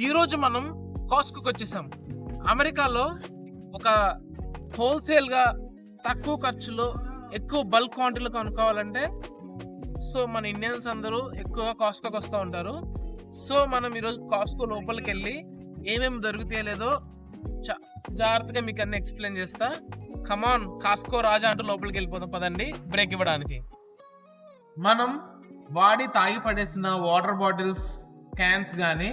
ఈరోజు మనం కాస్ట్కోకి వచ్చేసాం. అమెరికాలో ఒక హోల్సేల్గా తక్కువ ఖర్చులో ఎక్కువ బల్క్ క్వాంటిటీలో కొనుక్కోవాలంటే సో మన ఇండియన్స్ అందరూ ఎక్కువగా కాస్కోకి వస్తూ ఉంటారు. సో మనం ఈరోజు కాస్కో లోపలికి వెళ్ళి ఏమేమి దొరుకుతాయో లేదో జాగ్రత్తగా మీకు అన్ని ఎక్స్ప్లెయిన్ చేస్తా. కమాన్ కాస్కో రాజా అంటూ లోపలికి వెళ్ళిపోతాం పదండి బ్రేక్ ఇవ్వడానికి. మనం వాడి తాగి పడేసిన వాటర్ బాటిల్స్ క్యాన్స్ కానీ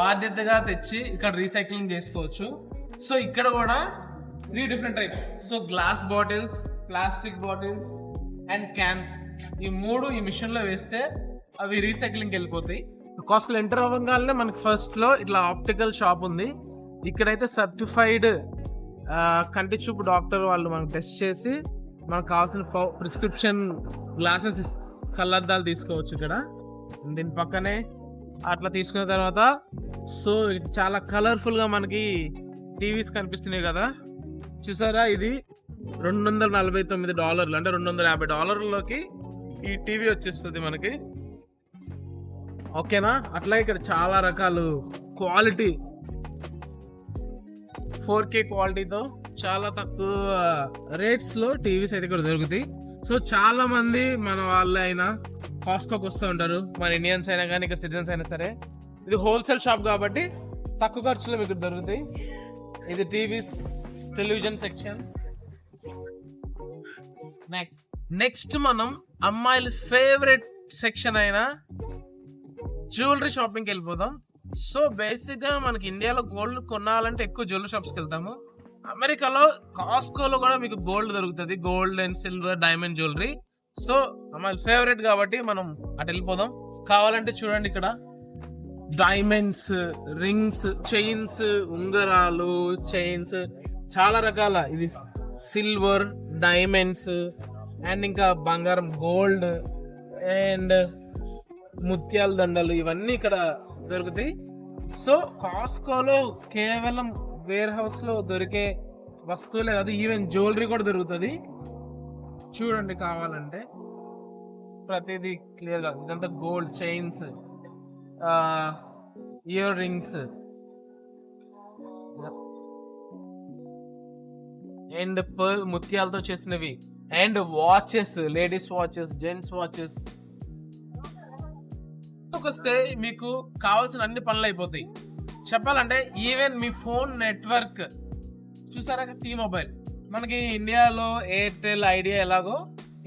బాధ్యతగా తెచ్చి ఇక్కడ రీసైక్లింగ్ చేసుకోవచ్చు. సో ఇక్కడ కూడా three different types so glass bottles plastic bottles and cans ఈ మూడు ఈ మిషన్లో వేస్తే అవి రీసైక్లింగ్కి వెళ్ళిపోతాయి. కాస్ట్లో ఎంటర్ అవ్వగానే మనకి ఫస్ట్లో ఇట్లా ఆప్టికల్ షాప్ ఉంది. ఇక్కడైతే సర్టిఫైడ్ కంటి చూపు డాక్టర్ వాళ్ళు మనకు టెస్ట్ చేసి మనకు కావాల్సిన ప్రిస్క్రిప్షన్ గ్లాసెస్ కళ్ళద్దాలు తీసుకోవచ్చు ఇక్కడ. దీని పక్కనే అట్లా తీసుకున్న తర్వాత సో చాలా కలర్ఫుల్గా మనకి టీవీస్ కనిపిస్తున్నాయి కదా. చూసారా? ఇది రెండు వందల నలభై తొమ్మిది డాలర్లు అంటే రెండు వందల యాభై డాలర్లలోకి ఈ టీవీ వచ్చేస్తుంది మనకి. ఓకేనా? అట్లా ఇక్కడ చాలా రకాలు క్వాలిటీ. ఫోర్ కే క్వాలిటీతో చాలా తక్కువ రేట్స్లో టీవీస్ అయితే ఇక్కడ దొరుకుతాయి. సో చాలా మంది మన వాళ్ళే అయినా కాస్కోకి వస్తూ ఉంటారు. మన ఇండియన్స్ అయినా కానీ ఇక్కడ సిటిజన్స్ అయినా సరే. ఇది హోల్సేల్ షాప్ కాబట్టి తక్కువ ఖర్చులో మీకు దొరుకుతాయి. ఇది TVs television section next next మనం అమ్మాయిల ఫేవరెట్ సెక్షన్ అయిన జ్యువెలరీ షాపింగ్కి వెళ్ళిపోదాం. సో బేసిక్గా మనకి ఇండియాలో గోల్డ్ కొనాలంటే ఎక్కువ జ్యువెలరీ షాప్స్కి వెళ్తాము. అమెరికాలో కాస్కోలో కూడా మీకు గోల్డ్ దొరుకుతుంది. Gold and silver diamond jewellery. So మన ఫేవరెట్ కాబట్టి మనం అటు వెళ్ళిపోదాం. కావాలంటే చూడండి ఇక్కడ. డైమండ్స్ రింగ్స్ చైన్స్ ఉంగరాలు చైన్స్ చాలా రకాల. ఇది సిల్వర్ డైమండ్స్ అండ్ ఇంకా బంగారం గోల్డ్ అండ్ ముత్యాల దండలు ఇవన్నీ ఇక్కడ దొరుకుతాయి. సో కాస్కోలో కేవలం వేర్ హౌస్లో దొరికే వస్తువులే కాదు ఈవెన్ జ్యువెలరీ కూడా దొరుకుతుంది. చూడండి కావాలంటే. ప్రతిదీ క్లియర్గా ఇదంతా gold chains earrings and ముత్యాలతో చేసినవి. And watches ladies watches gents watches వస్తే మీకు కావాల్సిన అన్ని పనులు అయిపోతాయి. చెప్పాలంటే ఈవెన్ మీ ఫోన్ నెట్వర్క్ చూసారా టీ మొబైల్ మనకి ఇండియాలో ఎయిర్టెల్ ఐడియా ఎలాగో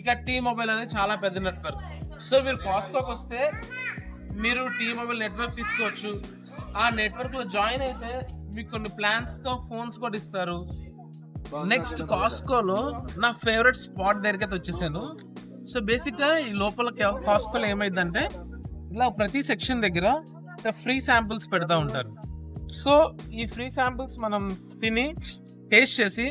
ఇక టీ మొబైల్ అనేది చాలా పెద్ద నెట్వర్క్ సో మీరు కాస్కోకి వస్తే మీరు టీ మొబైల్ నెట్వర్క్ తీసుకోవచ్చు. ఆ నెట్వర్క్లో జాయిన్ అయితే మీకు కొన్ని ప్లాన్స్తో ఫోన్స్ కూడా ఇస్తారు. నెక్స్ట్ కాస్కోలో నా ఫేవరెట్ స్పాట్ దగ్గరికి అయితే వచ్చేసాను. సో బేసిక్గా ఈ లోపల కాస్కోలో ఏమైందంటే ఇలా ప్రతి సెక్షన్ దగ్గర ఫ్రీ శాంపిల్స్ పెడతా ఉంటారు. సో ఈ ఫ్రీ శాంపిల్స్ మనం తిని టేస్ట్ చేసి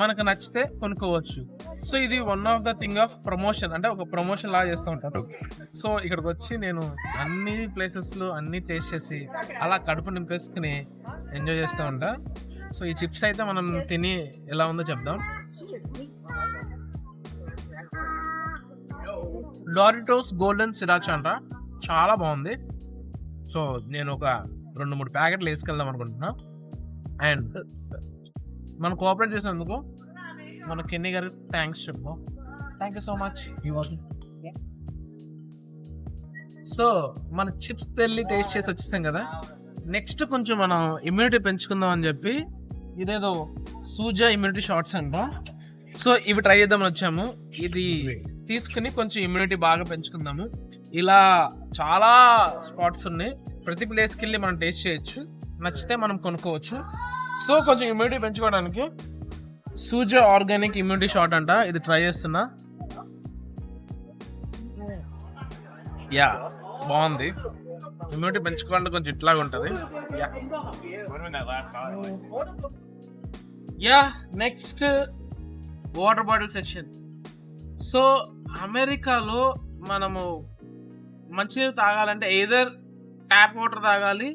మనకు నచ్చితే కొనుక్కోవచ్చు. సో ఇది one of the thing of promotion అంటే ఒక ప్రమోషన్ లాగా చేస్తూ ఉంటారు. సో ఇక్కడికి వచ్చి నేను అన్ని ప్లేసెస్లో అన్ని టేస్ట్ చేసి అలా కడుపు నింపేసుకుని ఎంజాయ్ చేస్తూ ఉంటా. సో ఈ చిప్స్ అయితే మనం తిని ఎలా ఉందో చెప్దాం. డారిటోస్ గోల్డెన్ సిరాచ్ అంట. చాలా బాగుంది. సో నేను ఒక రెండు మూడు ప్యాకెట్లు వేసుకెళ్దాం అనుకుంటున్నా. అండ్ మనం కోఆపరేట్ చేసినందుకు మన కెన్నీ గారికి థ్యాంక్స్ చెప్పు. Thank you so much so మన చిప్స్ తెల్లి టేస్ట్ చేసి వచ్చేసాం కదా. నెక్స్ట్ కొంచెం మనం ఇమ్యూనిటీ పెంచుకుందాం అని చెప్పి ఇదేదో సూజా ఇమ్యూనిటీ షార్ట్స్ అంట. సో ఇవి ట్రై చేద్దామని వచ్చాము. ఇది తీసుకుని కొంచెం ఇమ్యూనిటీ బాగా పెంచుకుందాము. ఇలా చాలా స్పాట్స్ ఉన్నాయి. ప్రతి ప్లేస్కి వెళ్ళి మనం టేస్ట్ చేయొచ్చు. నచ్చితే మనం కొనుక్కోవచ్చు. సో కొంచెం ఇమ్యూనిటీ పెంచుకోవడానికి సూజా ఆర్గానిక్ ఇమ్యూనిటీ షాట్ అంట ఇది ట్రై చేస్తున్నా. యా బాగుంది. ఇమ్యూనిటీ పెంచుకోవాలంటే కొంచెం ఇట్లాగా ఉంటుంది. Yeah next water bottle section so అమెరికాలో మనము మంచినీరు తాగాలంటే ఏదర్ ట్యాప్ వాటర్ తాగాలి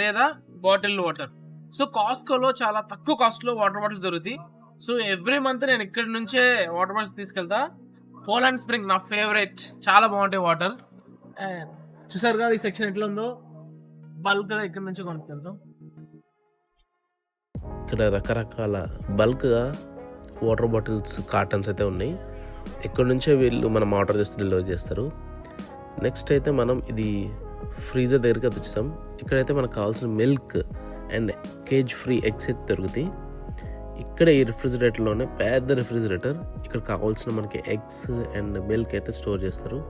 లేదా బాటిల్ వాటర్ సో కాస్కోలో చాలా తక్కువ కాస్ట్లో వాటర్ బాటిల్స్ దొరుకుతాయి. సో ఎవ్రీ మంత్ నేను ఇక్కడి నుంచే వాటర్ బాటిల్స్ తీసుకెళ్తా. పోలాండ్ స్ప్రింగ్ నా ఫేవరెట్ చాలా బాగుంటాయి వాటర్ అండ్ చూసారు కదా ఈ సెక్షన్ ఎట్లా ఉందో? బల్క్గా ఇక్కడ నుంచి కొనుక్కెళ్తాం ఇక్కడ రకరకాల బల్క్గా వాటర్ బాటిల్స్ కాటన్స్ అయితే ఉన్నాయి. ఇక్కడ నుంచే వీళ్ళు మనం ఆర్డర్ చేస్తే డెలివరీ చేస్తారు. నెక్స్ట్ అయితే మనం ఇది ఫ్రీజర్ దగ్గరికి అయితే వచ్చాం ఇక్కడైతే మనకు కావాల్సిన milk and cage free eggs అయితే దొరుకుతాయి. ఇక్కడ ఈ రిఫ్రిజిరేటర్లోనే పెద్ద రిఫ్రిజిరేటర్. ఇక్కడ కావాల్సిన మనకి ఎగ్స్ అండ్ మిల్క్ అయితే స్టోర్ చేస్తారు.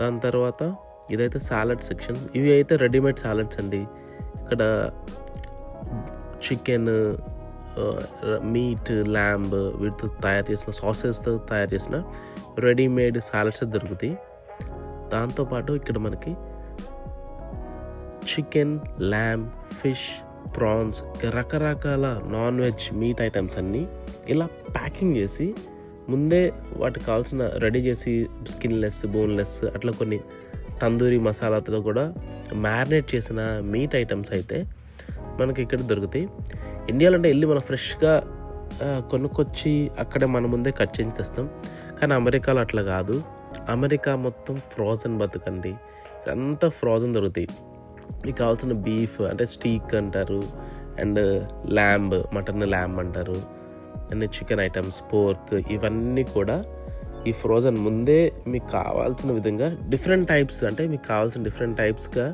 దాని తర్వాత ఇదైతే సాలడ్ సెక్షన్. ఇవి అయితే రెడీమేడ్ సాలడ్స్ అండి. ఇక్కడ చికెన్ మీట్ ల్యాంబ్ వీటితో తయారు చేసిన సాసెస్తో తయారు చేసిన రెడీమేడ్ సాలడ్స్ దొరుకుతాయి. దాంతోపాటు ఇక్కడ మనకి చికెన్ ల్యామ్ ఫిష్ ప్రాన్స్ రకరకాల నాన్ వెజ్ మీట్ ఐటమ్స్ అన్నీ ఇలా ప్యాకింగ్ చేసి ముందే వాటికి కావాల్సిన రెడీ చేసి స్కిన్లెస్ బోన్లెస్ అట్లా కొన్ని తందూరి మసాలాతో కూడా మ్యారినేట్ చేసిన మీట్ ఐటమ్స్ అయితే మనకి ఇక్కడ దొరుకుతాయి. ఇండియాలో అంటే వెళ్ళి మనం ఫ్రెష్గా కొనుక్కొచ్చి అక్కడే మన ముందే కట్ చేసి తెస్తాం. కానీ అమెరికాలో అట్లా కాదు. అమెరికా మొత్తం ఫ్రోజన్ బతుకండి. అంతా ఫ్రోజన్ దొరుకుతాయి. మీకు కావాల్సిన బీఫ్ అంటే స్టీక్ అంటారు అండ్ ల్యాంబ్ మటన్ ల్యాంబ్ అంటారు. అండ్ చికెన్ ఐటమ్స్ పోర్క్ ఇవన్నీ కూడా ఈ ఫ్రోజన్ ముందే మీకు కావాల్సిన విధంగా డిఫరెంట్ టైప్స్ అంటే మీకు కావాల్సిన డిఫరెంట్ టైప్స్గా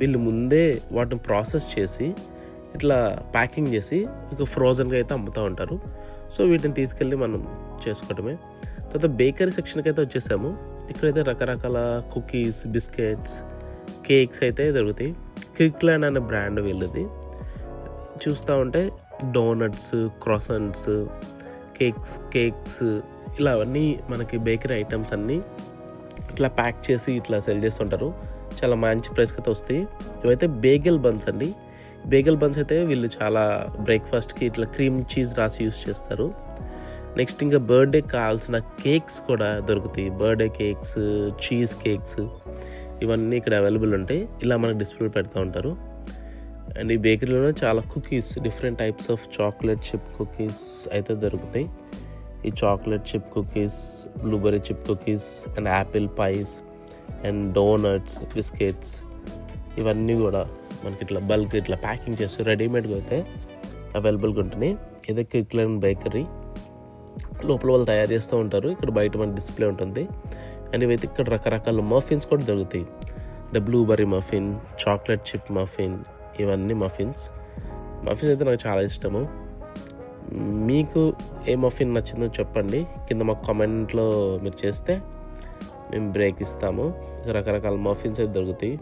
వీళ్ళు ముందే వాటిని ప్రాసెస్ చేసి ఇట్లా ప్యాకింగ్ చేసి ఇక ఫ్రోజన్గా అయితే అమ్ముతూ ఉంటారు. సో వీటిని తీసుకెళ్ళి మనం చేసుకోవటమే తర్వాత బేకరీ సెక్షన్కి అయితే వచ్చేసాము. ఇక్కడైతే రకరకాల కుకీస్ బిస్కెట్స్ కేక్స్ అయితే దొరుకుతాయి. క్విక్లాండ్ అనే బ్రాండ్ వీళ్ళది. చూస్తూ ఉంటే డోనట్స్ క్రాసన్స్ కేక్స్ కేక్స్ ఇలా అవన్నీ మనకి బేకరీ ఐటమ్స్ అన్నీ ఇట్లా ప్యాక్ చేసి ఇట్లా సెల్ చేస్తుంటారు. చాలా మంచి ప్రైస్కి అయితే వస్తాయి. ఇవైతే బేగల్ బన్స్ అండి. బేగల్ బన్స్ అయితే వీళ్ళు చాలా బ్రేక్ఫాస్ట్కి ఇట్లా క్రీమ్ చీజ్ రాసి యూస్ చేస్తారు. నెక్స్ట్ ఇంకా బర్త్డే కావాల్సిన కేక్స్ కూడా దొరుకుతాయి. Birthday cakes cheese cakes. ఇవన్నీ ఇక్కడ అవైలబుల్ ఉంటాయి ఇలా మనకు డిస్ప్లే పెడతా ఉంటారు. అండ్ ఈ బేకరీలోనే చాలా cookies different types of chocolate chip cookies అయితే దొరుకుతాయి. ఈ chocolate chip cookies blueberry chip cookies and apple pies and donuts biscuits ఇవన్నీ కూడా మనకి ఇట్లా బల్క్ ఇట్లా ప్యాకింగ్ చేసి రెడీమేడ్గా అయితే అవైలబుల్గా ఉంటున్నాయి. ఇదే క్విక్లైన్ బేకరీ. లోపల వాళ్ళు తయారు చేస్తూ ఉంటారు. ఇక్కడ బయట మన డిస్ప్లే ఉంటుంది. అండ్ ఇవైతే ఇక్కడ రకరకాల మఫిన్స్ కూడా దొరుకుతాయి. అంటే blueberry muffin chocolate chip muffin ఇవన్నీ మఫిన్స్ మఫిన్స్ అయితే నాకు చాలా ఇష్టము. మీకు ఏ మఫిన్ నచ్చిందో చెప్పండి. కింద మాకు కామెంట్లో మీరు చేస్తే మేము బ్రేక్ ఇస్తాము. రకరకాల మఫిన్స్ అయితే దొరుకుతాయి.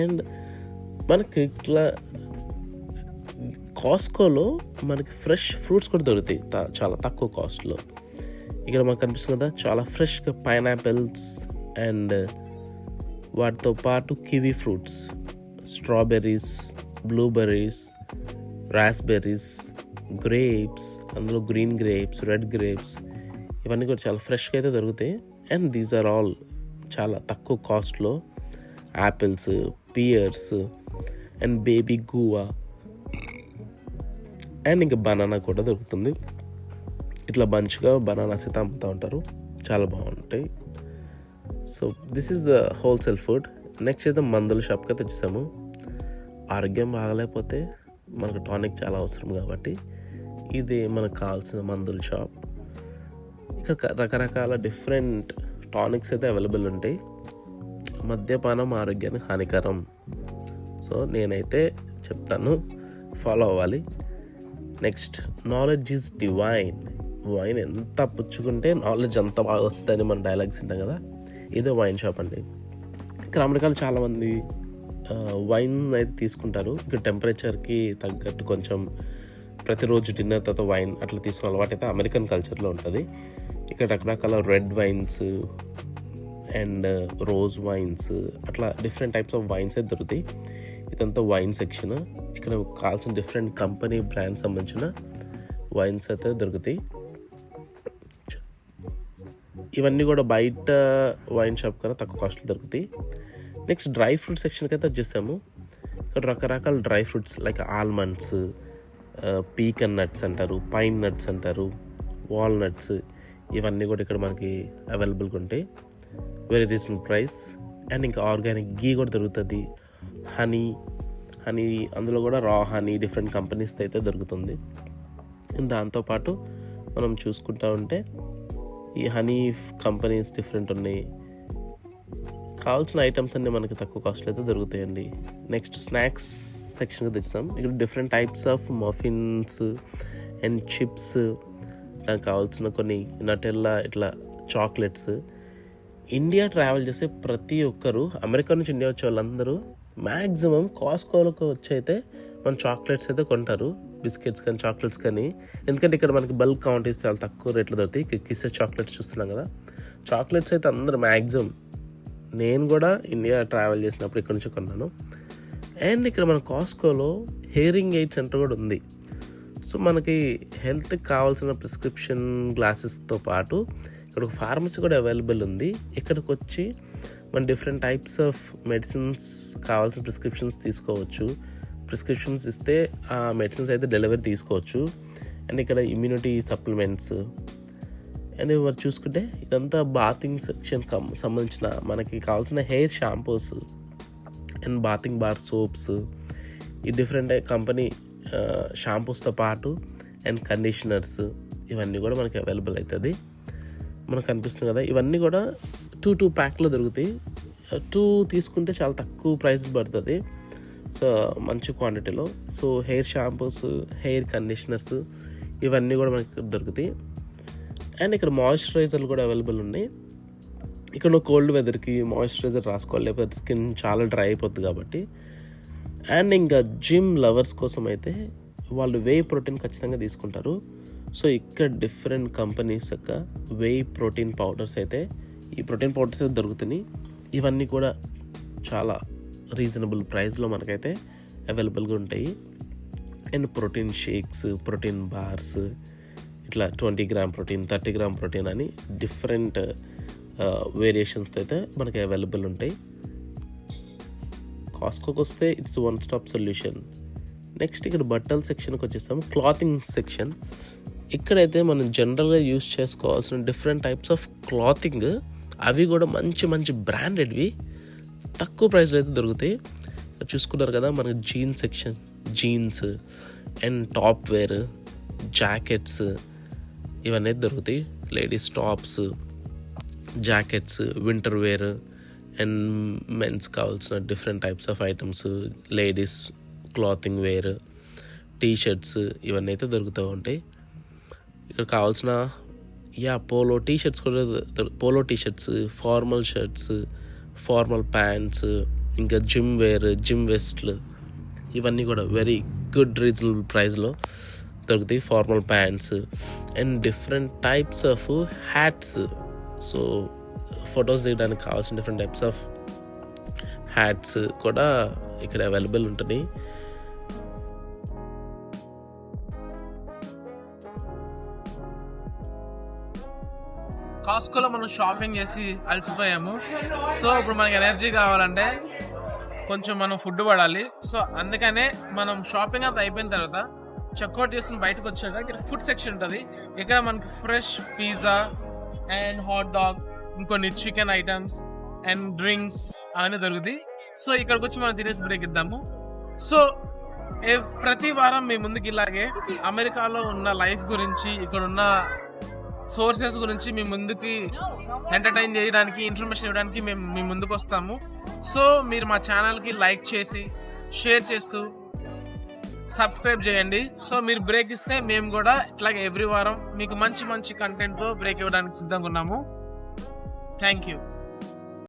అండ్ మనకి ఇట్లా కాస్కోలో మనకి ఫ్రెష్ ఫ్రూట్స్ కూడా దొరుకుతాయి. చాలా తక్కువ కాస్ట్లో ఇక్కడ మనకు కనిపిస్తుంది కదా చాలా ఫ్రెష్గా పైనాపిల్స్ అండ్ వాటితో పాటు kiwi fruits strawberries blueberries raspberries grapes అందులో గ్రీన్ గ్రేప్స్ రెడ్ గ్రేప్స్ ఇవన్నీ కూడా చాలా ఫ్రెష్గా అయితే దొరుకుతాయి. అండ్ దీస్ ఆర్ ఆల్ చాలా తక్కువ కాస్ట్లో apples pears and baby guava and ఇంకా బనానా కూడా దొరుకుతుంది. ఇట్లా బంచ్గా బనానాస్ అయితే అమ్ముతూ ఉంటారు. చాలా బాగుంటాయి. So this is the wholesale food next అయితే మందుల షాప్కి అయితే వచ్చేసాము ఆరోగ్యం బాగలేకపోతే మనకు టానిక్ చాలా అవసరం కాబట్టి ఇది మనకు కావాల్సిన మందుల షాప్ ఇక్కడ రకరకాల డిఫరెంట్ టానిక్స్ అయితే అవైలబుల్ ఉంటాయి. మద్యపానం ఆరోగ్యానికి హానికరం. సో నేనైతే చెప్తాను. ఫాలో అవ్వాలి. Next knowledge is divine wine ఎంత పుచ్చుకుంటే నాలెడ్జ్ అంత బాగా వస్తుందని మన డైలాగ్స్ ఉంటాం కదా? ఇదే వైన్ షాప్ అండి. ఇక్కడ అమెరికాలో చాలామంది వైన్ అయితే తీసుకుంటారు. ఇక్కడ టెంపరేచర్కి తగ్గట్టు కొంచెం ప్రతిరోజు డిన్నర్ తర్వాత వైన్ అట్లా తీసుకున్న అలవాటు అయితే అమెరికన్ కల్చర్లో ఉంటుంది. ఇక్కడ రకరకాల red wines and rose wines అట్లా డిఫరెంట్ టైప్స్ ఆఫ్ వైన్స్ అయితే దొరుకుతాయి. ఇదంతా వైన్ సెక్షన్ ఇక్కడ కావాల్సిన డిఫరెంట్ కంపెనీ బ్రాండ్ సంబంధించిన వైన్స్ అయితే దొరుకుతాయి. ఇవన్నీ కూడా బయట వైన్ షాప్ కన్నా తక్కువ కాస్ట్లో దొరుకుతాయి. నెక్స్ట్ డ్రై ఫ్రూట్ సెక్షన్కి అయితే వచ్చేసాము. ఇక్కడ రకరకాల dry fruits like almonds pecan nuts అంటారు పైన్ నట్స్ అంటారు వాల్నట్స్ ఇవన్నీ కూడా ఇక్కడ మనకి అవైలబుల్గా ఉంటాయి. వెరీ రీజనబుల్ ప్రైస్ అండ్ ఇంకా ఆర్గానిక్ గీ కూడా దొరుకుతుంది. హనీ హనీ అందులో కూడా రా హనీ డిఫరెంట్ కంపెనీస్తో అయితే దొరుకుతుంది. దాంతోపాటు మనం చూసుకుంటా ఉంటే ఈ హనీ కంపెనీస్ డిఫరెంట్ ఉన్నాయి. కావాల్సిన ఐటమ్స్ అన్నీ మనకి తక్కువ కాస్ట్లో అయితే దొరుకుతాయండి. నెక్స్ట్ స్నాక్స్ సెక్షన్కి తెచ్చాం ఇక్కడ different types of muffins and chips దానికి కావాల్సిన కొన్ని నటెల్లా ఇట్లా చాక్లెట్స్ ఇండియా ట్రావెల్ చేసే ప్రతి ఒక్కరు అమెరికా నుంచి ఇండియా వచ్చే వాళ్ళందరూ మ్యాక్సిమం కాస్కోలకు వచ్చి అయితే మన చాక్లెట్స్ అయితే కొంటారు. బిస్కెట్స్ కానీ చాక్లెట్స్ కానీ. ఎందుకంటే ఇక్కడ మనకి బల్క్ క్వాంటిటీస్ చాలా తక్కువ రేట్లో దొరుకుతాయి కిసెస్ చాక్లెట్స్ చూస్తున్నాం కదా. చాక్లెట్స్ అయితే అందరు మ్యాక్సిమం నేను కూడా ఇండియా ట్రావెల్ చేసినప్పుడు ఇక్కడ నుంచి కొన్నాను. అండ్ ఇక్కడ మన కాస్కోలో హెయిరింగ్ ఎయిడ్ సెంటర్ కూడా ఉంది. సో మనకి హెల్త్కి కావాల్సిన ప్రిస్క్రిప్షన్ గ్లాసెస్తో పాటు ఇక్కడ ఒక ఫార్మసీ కూడా అవైలబుల్ ఉంది. ఇక్కడికి వచ్చి మన డిఫరెంట్ టైప్స్ ఆఫ్ మెడిసిన్స్ కావాల్సిన ప్రిస్క్రిప్షన్స్ తీసుకోవచ్చు. ప్రిస్క్రిప్షన్స్ ఇస్తే ఆ మెడిసిన్స్ అయితే డెలివరీ తీసుకోవచ్చు. అండ్ ఇక్కడ ఇమ్యూనిటీ సప్లిమెంట్స్ అండ్ మరి చూసుకుంటే ఇదంతా బాతింగ్ సెక్షన్ సంబంధించిన మనకి కావాల్సిన hair shampoos and bathing bar soaps ఈ డిఫరెంట్ కంపెనీ షాంపూస్తో పాటు అండ్ కండిషనర్స్ ఇవన్నీ కూడా మనకి అవైలబుల్ అవుతుంది మనకు అనిపిస్తుంది కదా ఇవన్నీ కూడా టూ టూ ప్యాక్లో దొరుకుతాయి. టూ తీసుకుంటే చాలా తక్కువ ప్రైస్ పడుతుంది. సో మంచి క్వాంటిటీలో so hair shampoos hair conditioners ఇవన్నీ కూడా మనకి దొరుకుతాయి. అండ్ ఇక్కడ మాయిశ్చరైజర్లు కూడా అవైలబుల్ ఉన్నాయి. ఇక్కడ కోల్డ్ వెదర్కి మాయిశ్చరైజర్ రాసుకోవాలి లేకపోతే స్కిన్ చాలా డ్రై అయిపోద్ది కాబట్టి. అండ్ ఇంకా జిమ్ లవర్స్ కోసం అయితే వాళ్ళు వే ప్రోటీన్ ఖచ్చితంగా తీసుకుంటారు. సో ఇక్కడ డిఫరెంట్ కంపెనీస్ యొక్క వే ప్రోటీన్ పౌడర్స్ అయితే ఈ ప్రోటీన్ పౌడర్స్ అయితే దొరుకుతున్నాయి. ఇవన్నీ కూడా చాలా రీజనబుల్ ప్రైస్లో మనకైతే అవైలబుల్గా ఉంటాయి. And protein shakes protein bars ఇట్లా twenty gram protein thirty gram protein అని డిఫరెంట్ వేరియేషన్స్ అయితే మనకి అవైలబుల్ ఉంటాయి. కాస్కోకి వస్తే it's one stop solution. Next ఇక్కడ బట్టల సెక్షన్కి వచ్చేసాము. Clothing section. ఇక్కడైతే మనం జనరల్గా యూస్ చేసుకోవాల్సిన డిఫరెంట్ టైప్స్ ఆఫ్ క్లాతింగ్. అవి కూడా మంచి మంచి బ్రాండెడ్వి. తక్కువ ప్రైస్లో అయితే దొరుకుతాయి. చూసుకున్నారు కదా మనకి jeans section jeans and top wear jackets ఇవన్నీ దొరుకుతాయి. Ladies tops jackets winter wear and men's కావాల్సిన different types of items ladies clothing wear T-shirts ఇవన్నీ అయితే దొరుకుతూ ఉంటాయి. ఇక్కడ కావాల్సిన యా పోలో టీషర్ట్స్ కూడా polo T-shirts formal shirts formal pants ఇంకా జిమ్ వేర్ జిమ్ వెస్ట్లు ఇవన్నీ కూడా వెరీ గుడ్ రీజనబుల్ ప్రైస్లో దొరుకుతాయి formal pants. And different types of hats so photos దిగడానికి కావాల్సిన డిఫరెంట్ టైప్స్ ఆఫ్ హ్యాట్స్ కూడా ఇక్కడ అవైలబుల్ ఉంటుంది కాస్కోలో మనం షాపింగ్ చేసి అలసిపోయాము. సో ఇప్పుడు మనకి ఎనర్జీ కావాలంటే కొంచెం మనం ఫుడ్ పడాలి. సో అందుకనే మనం షాపింగ్ అంతా అయిపోయిన తర్వాత చెక్అవుట్ చేసుకుని బయటకు వచ్చాక ఇక్కడ ఫుడ్ సెక్షన్ ఉంటుంది. ఇక్కడ మనకి fresh pizza and hot dog ఇంకొన్ని చికెన్ ఐటమ్స్ అండ్ డ్రింక్స్ అవన్నీ దొరుకుతాయి. సో ఇక్కడికి వచ్చి మనం తినేసి బ్రేక్ ఇద్దాము. సో ప్రతి వారం మీ ముందుకు ఇలాగే అమెరికాలో ఉన్న లైఫ్ గురించి ఇక్కడ ఉన్న సోర్సెస్ గురించి మీ ముందుకి ఎంటర్టైన్ చేయడానికి ఇన్ఫర్మేషన్ ఇవ్వడానికి మేము మీ ముందుకు వస్తాము సో మీరు మా ఛానల్కి లైక్ చేసి షేర్ చేస్తూ సబ్స్క్రైబ్ చేయండి. సో మీరు బ్రేక్ ఇస్తే మేము కూడా ఇట్లాగే ఎవ్రీ వారం మీకు మంచి మంచి కంటెంట్తో బ్రేక్ ఇవ్వడానికి సిద్ధంగా ఉన్నాము. Thank you